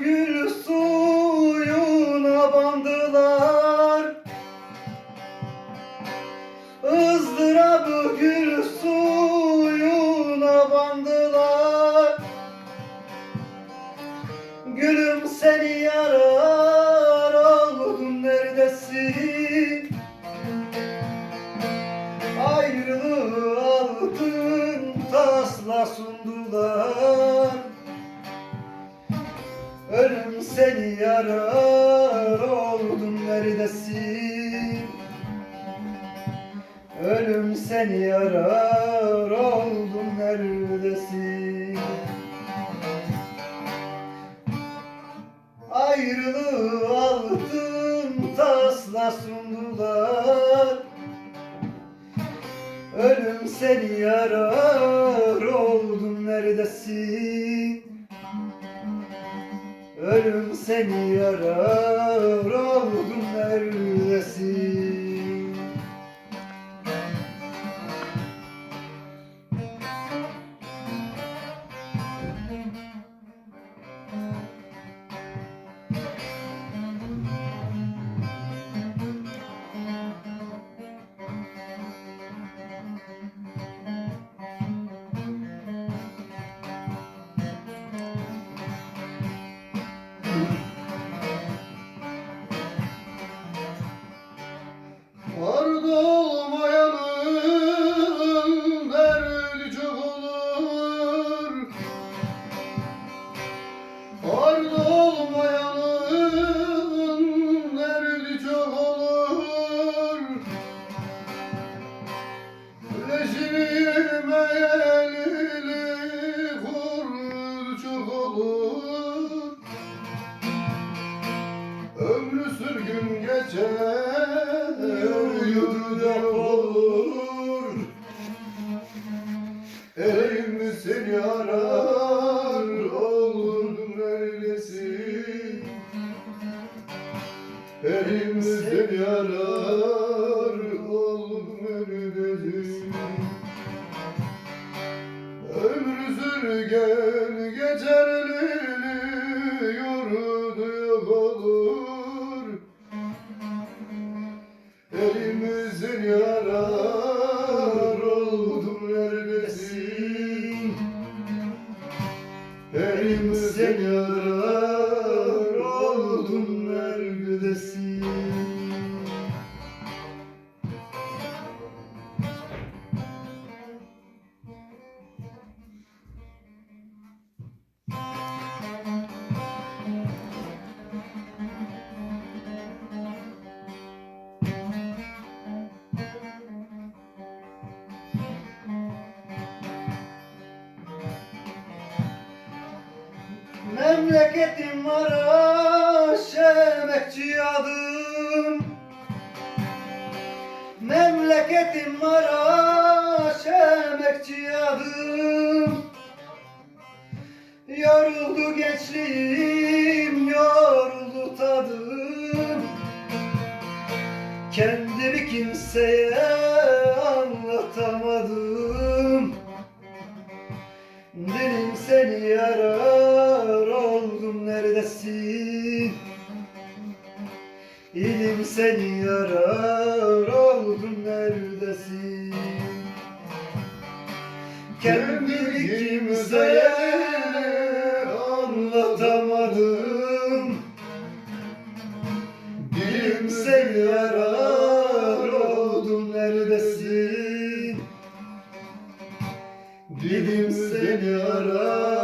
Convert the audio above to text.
gül suyuna bandılar. Izdırabı gül suyuna bandılar. Gülüm seni yarar oldum neredesin? Ayrılığı altın tasla sundular seni yarar oldum neredesin? Ölüm seni yarar oldum neredesin? Ayrılığı altın tasla sundular. Ölüm seni yarar oldum neredesin Ölüm seni yarar oldum neredesin geçer yurda olur Elim seni arar oldum neredesin Elim seni arar oldum neredesin Ömrü sürgen geçer elini Elimizin Memleketim Maraş emekçi adım. Memleketim Maraş emekçi adım. Yoruldu gençliğim yoruldu tadım. Kendimi kimseye anlatamadım. Dilim seni yarar neredesin İlim seni yarar oldum neredesin? Kendimi kimseye anlatamadım. Dilim seni yarar oldum neredesin? Dilim seni arar